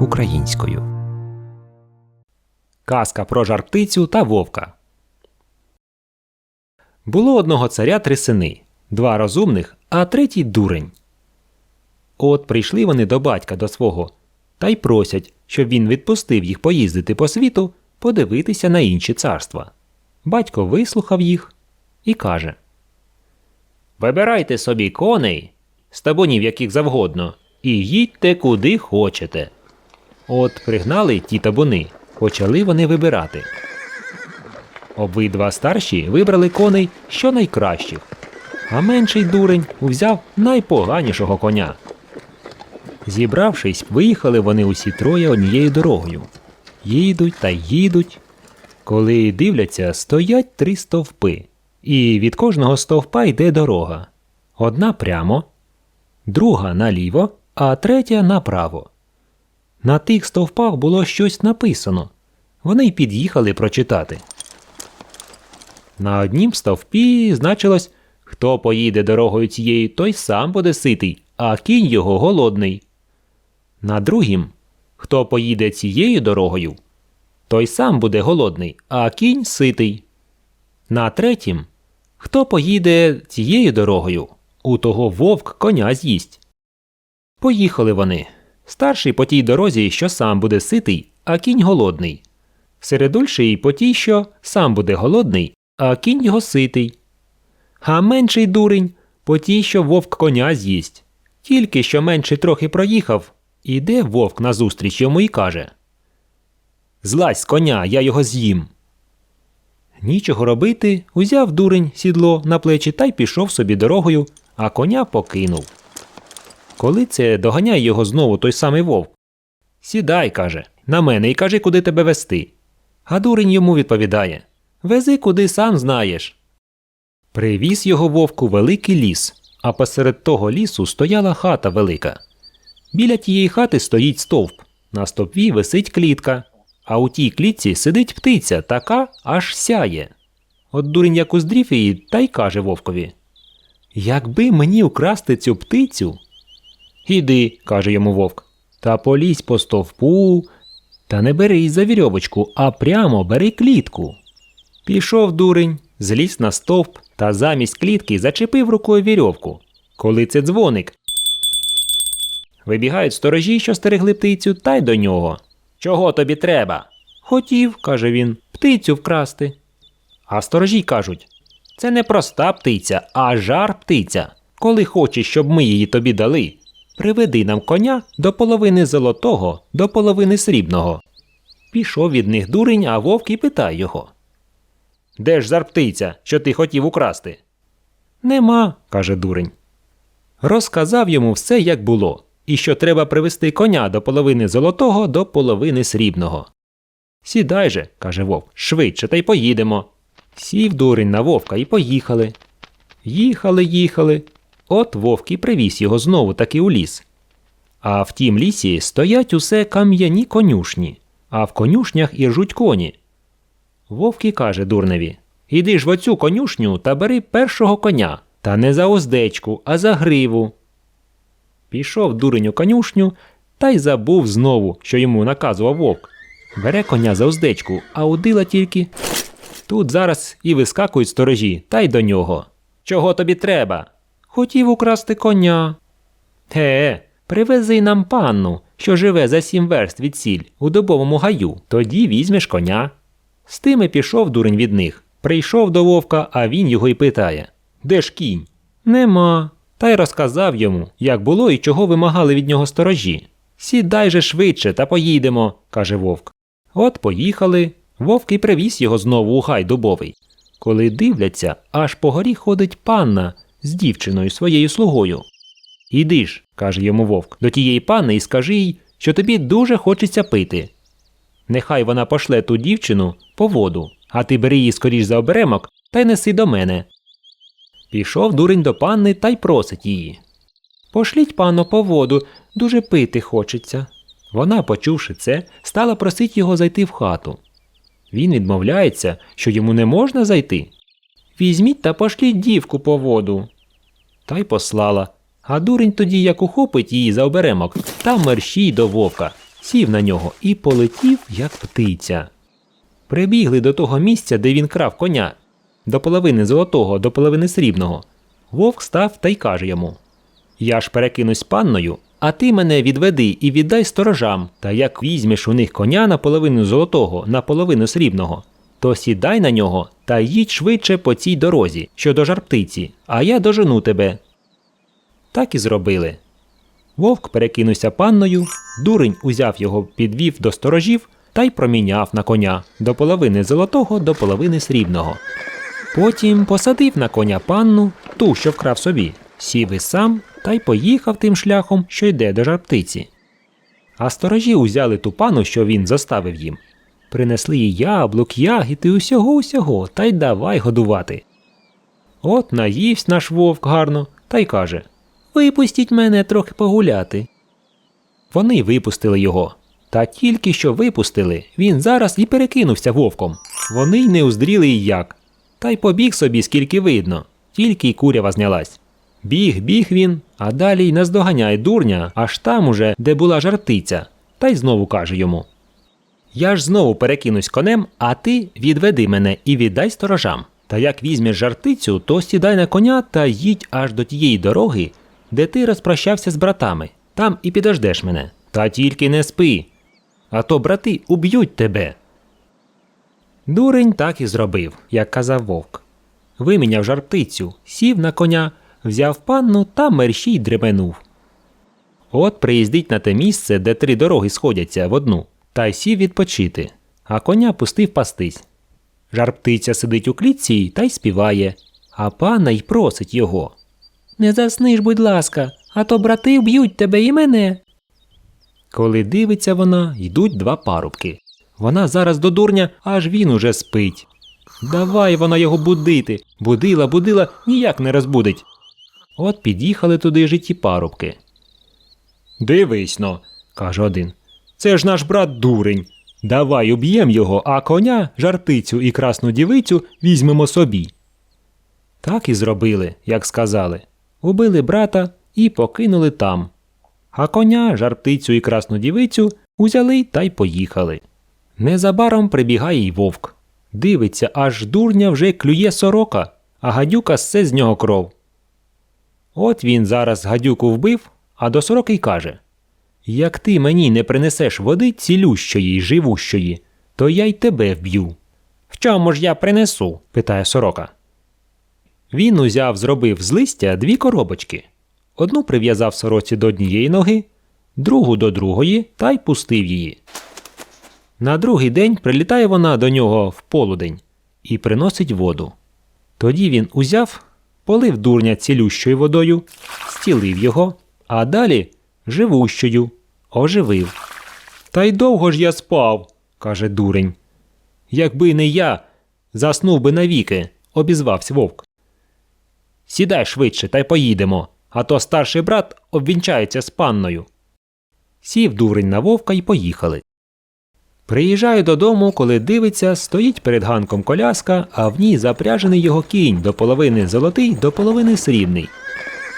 українською. Казка про жарптицю та вовка. Було одного царя три сини, два розумних, а третій дурень. От прийшли вони до батька до свого та й просять, щоб він відпустив їх поїздити по світу, подивитися на інші царства. Батько вислухав їх і каже: Вибирайте собі коней, стабунів яких завгодно, і їдьте куди хочете. От пригнали ті табуни, почали вони вибирати. Обидва старші вибрали коней що найкращих, а менший дурень узяв найпоганішого коня. Зібравшись, виїхали вони усі троє однією дорогою. Їдуть та їдуть. Коли дивляться, стоять три стовпи, і від кожного стовпа йде дорога. Одна прямо, друга наліво, а третя направо. На тих стовпах було щось написано. Вони й під'їхали прочитати. На однім стовпі значилось хто поїде дорогою цією, той сам буде ситий, а кінь його голодний. На другім хто поїде цією дорогою, той сам буде голодний, а кінь ситий. На третім хто поїде цією дорогою, у того вовк коня з'їсть. Поїхали вони. Старший по тій дорозі, що сам буде ситий, а кінь голодний. Середульший по тій, що сам буде голодний, а кінь його ситий. А менший дурень по тій, що вовк коня з'їсть. Тільки що менший трохи проїхав, іде вовк назустріч йому і каже Злазь коня, я його з'їм. Нічого робити, узяв дурень сідло на плечі та й пішов собі дорогою, а коня покинув. Коли це доганяє його знову той самий вовк. Сідай, каже, на мене і кажи, куди тебе вести. А дурень йому відповідає Вези, куди сам знаєш. Привіз його вовку великий ліс, а посеред того лісу стояла хата велика. Біля тієї хати стоїть стовп, на стовпі висить клітка, а у тій клітці сидить птиця, така аж сяє. От дурень як уздрів її та й каже вовкові Якби мені украсти цю птицю. Іди, каже йому вовк, та полізь по стовпу, та не бери за вірьовочку, а прямо бери клітку. Пішов дурень, зліз на стовп та замість клітки зачепив рукою вірьовку. Коли це дзвоник. Вибігають сторожі, що стерегли птицю, та й до нього. Чого тобі треба? Хотів, каже він, птицю вкрасти. А сторожі кажуть це не проста птиця, а жар птиця. Коли хочеш, щоб ми її тобі дали, приведи нам коня до половини золотого, до половини срібного. Пішов від них дурень, а вовк і питає його. Де ж жар птиця, що ти хотів украсти? Нема, каже дурень. Розказав йому все, як було, і що треба привести коня до половини золотого, до половини срібного. Сідай же, каже вовк, швидше та й поїдемо. Сів дурень на вовка і поїхали. Їхали, їхали. От вовк і привіз його знову таки у ліс. А в тім лісі стоять усе кам'яні конюшні, а в конюшнях і ржуть коні. Вовк і каже дурневі Іди ж в оцю конюшню та бери першого коня, та не за оздечку, а за гриву. Пішов дурень у конюшню та й забув знову, що йому наказував вовк. Бере коня за уздечку, а удила тільки. Тут зараз і вискакують сторожі, та й до нього. Чого тобі треба? Хотів украсти коня. Ге, привези нам панну, що живе за сім верст від сіль у дубовому гаю, тоді візьмеш коня. З тими пішов дурень від них. Прийшов до вовка, а він його й питає Де ж кінь? Нема. Та й розказав йому, як було і чого вимагали від нього сторожі. Сідай же швидше та поїдемо, каже вовк. От поїхали. Вовк і привіз його знову у гай дубовий. Коли дивляться, аж по горі ходить панна з дівчиною своєю слугою. Іди ж, каже йому вовк, до тієї панни і скажи їй, що тобі дуже хочеться пити. Нехай вона пошле ту дівчину по воду, а ти бери її скоріш за оберемок та й неси до мене. Пішов дурень до панни та й просить її. Пошліть панно по воду, дуже пити хочеться. Вона, почувши це, стала просить його зайти в хату. Він відмовляється, що йому не можна зайти. Візьміть та пошліть дівку по воду. Та й послала. А дурень тоді як ухопить її за оберемок та мерщій до вовка. сів на нього і полетів, як птиця. Прибігли до того місця, де він крав коня, до половини золотого, до половини срібного. Вовк став та й каже йому: Я ж перекинусь панною, а ти мене відведи і віддай сторожам, та як візьмеш у них коня на половину золотого, на половину срібного, то сідай на нього та їдь швидше по цій дорозі, що до жарптиці, а я дожену тебе. Так і зробили. Вовк перекинувся панною, дурень узяв його, підвів до сторожів та й проміняв на коня до половини золотого, до половини срібного. Потім посадив на коня панну, ту, що вкрав собі, сів і сам та й поїхав тим шляхом, що йде до жарптиці. А сторожі узяли ту пану, що він заставив їм. Принесли їй яблук, ягід і усього усього, та й давай годувати. От наївсь наш вовк гарно та й каже Випустіть мене трохи погуляти. Вони випустили його. Та тільки що випустили, він зараз і перекинувся вовком. Вони й не уздріли і як. Та й побіг собі, скільки видно, тільки й курява знялась. Біг, біг він, а далі й наздоганяє дурня, аж там уже, де була жартиця, та й знову каже йому: Я ж знову перекинусь конем, а ти відведи мене і віддай сторожам. Та як візьмеш жартицю, то сідай на коня та їдь аж до тієї дороги, де ти розпрощався з братами. Там і підождеш мене. Та тільки не спи. А то брати уб'ють тебе. Дурень так і зробив, як казав вовк. Виміняв жарптицю, сів на коня, взяв панну та мерщій дременув. От приїздить на те місце, де три дороги сходяться в одну, та й сів відпочити, а коня пустив пастись. Жарптиця сидить у клітці та й співає, а пана й просить його. Не засни ж, будь ласка, а то брати вб'ють тебе і мене. Коли дивиться вона, йдуть два парубки. Вона зараз до дурня, аж він уже спить. Давай вона його будити. Будила, будила, ніяк не розбудить. От під'їхали туди ж і ті парубки. Дивись но, каже один. Це ж наш брат дурень. Давай уб'єм його, а коня, жартицю і красну дівицю візьмемо собі. Так і зробили, як сказали. Убили брата і покинули там. А коня, жартицю і красну дівицю узяли та й поїхали. Незабаром прибігає й вовк. Дивиться, аж дурня вже клює сорока, а гадюка ссе з нього кров. От він зараз гадюку вбив, а до сороки й каже Як ти мені не принесеш води цілющої й живущої, то я й тебе вб'ю. В чому ж я принесу? питає сорока. Він узяв, зробив з листя дві коробочки. Одну прив'язав сороці до однієї ноги, другу до другої та й пустив її. На другий день прилітає вона до нього в полудень і приносить воду. Тоді він узяв, полив дурня цілющою водою, стілив його, а далі живущою, оживив. Та й довго ж я спав, каже дурень. Якби не я, заснув би навіки, обізвався вовк. Сідай швидше та й поїдемо, а то старший брат обвінчається з панною. Сів дурень на вовка й поїхали. Приїжджає додому, коли дивиться, стоїть перед ганком коляска, а в ній запряжений його кінь до половини золотий, до половини срібний.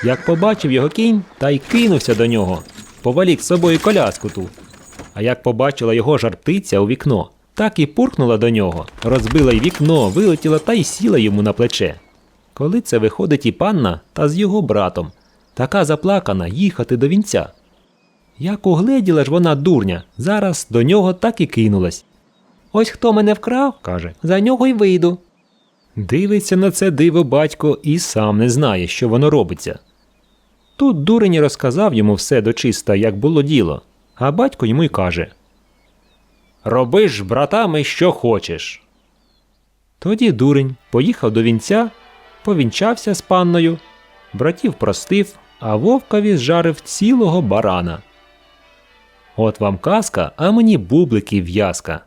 Як побачив його кінь, та й кинувся до нього, повалік з собою коляску ту. А як побачила його жартиця у вікно, так і пурхнула до нього, розбила й вікно, вилетіла та й сіла йому на плече. Коли це виходить і панна та з його братом, така заплакана їхати до вінця. Як угледіла ж вона дурня, зараз до нього так і кинулась. Ось хто мене вкрав, каже, за нього й вийду. Дивиться на це диво батько і сам не знає, що воно робиться. Тут дурень розказав йому все дочиста, як було діло, а батько йому й каже Роби ж, братами, що хочеш. Тоді дурень поїхав до вінця, повінчався з панною, братів простив, а вовкові зжарив цілого барана. От вам казка, а мені бублики в'язка.